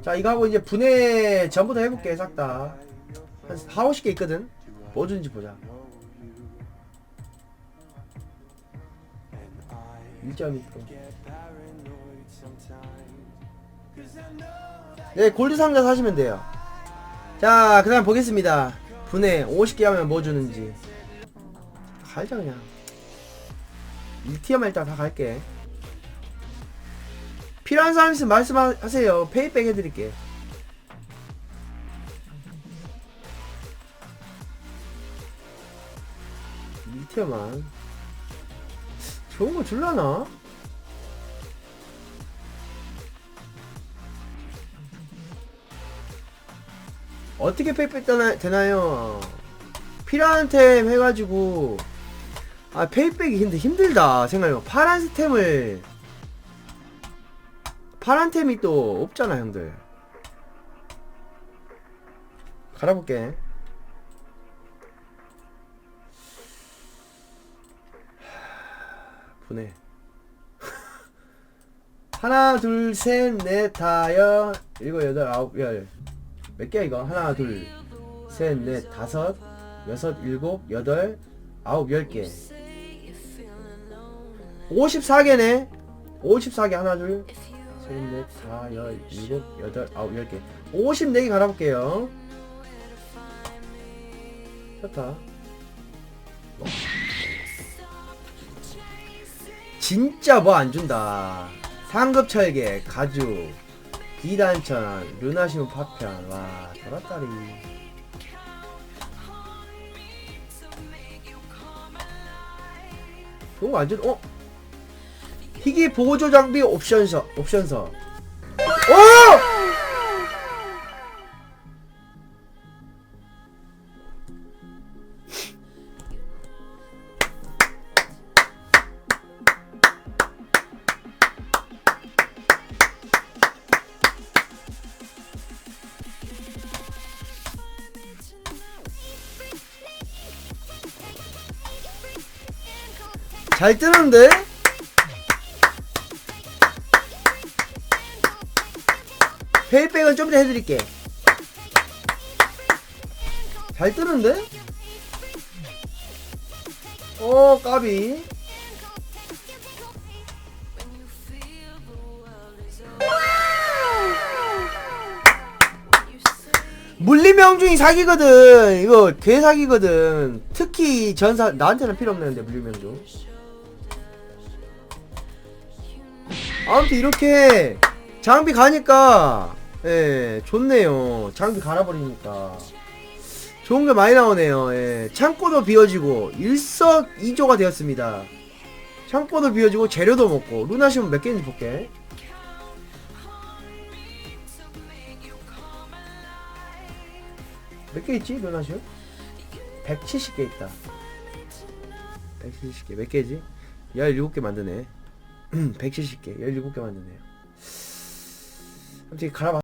자 이거 하고 이제 분해 전부 다 해볼게 싹 다. 한 4, 50개 있거든. 뭐 주는지 보자. 1점 있고. 네 골드 상자 사시면 돼요. 자 그 다음 보겠습니다. 분해 50개 하면 뭐 주는지. 갈자 그냥. 1티어만 일단 다 갈게 필요한 사람 있으면 말씀하세요. 페이백 해드릴게 일티어만. 좋은 거 줄라나? 어떻게 페이백 되나, 되나요? 필요한 템 해가지고. 아 페이백이 힘들다. 생각해봐 파란 템을 파란 템이 또 없잖아 형들. 갈아볼게. 하, 분해 하나 둘 셋 넷 다여. 일곱 여덟 아홉 열 몇 개야 이거? 하나 둘 셋 넷 다섯 여섯 일곱 여덟 아홉 열개. 54개네. 54개 하나 둘 셋, 넷, 다, 열, 일곱, 여덟, 아홉, 열 개. 54개 갈아볼게요. 좋다. 뭐. 진짜 뭐 안 준다. 상급 철개, 가죽, 비단천, 루나시움 파편, 와, 돌았다리. 거안 준, 어? 희귀 보조 장비 옵션서 옵션서 오! 잘 뜨는데? 페이백은 좀 이따 해드릴게. 잘 뜨는데? 어 까비. 물리명중이 사기거든. 이거 개사기거든. 특히 전사 나한테는 필요 없는데 물리명중. 아무튼 이렇게 장비 가니까 예 좋네요. 장비 갈아버리니까. 좋은 게 많이 나오네요. 예 창고도 비워지고 일석이조가 되었습니다. 창고도 비워지고 재료도 먹고. 루나시면 몇 개인지 볼게. 몇 개 있지 루나시움 170개 있다. 170개. 몇 개지? 17개 만드네. 170개. 17개 만드네요. 아무튼 갈아봤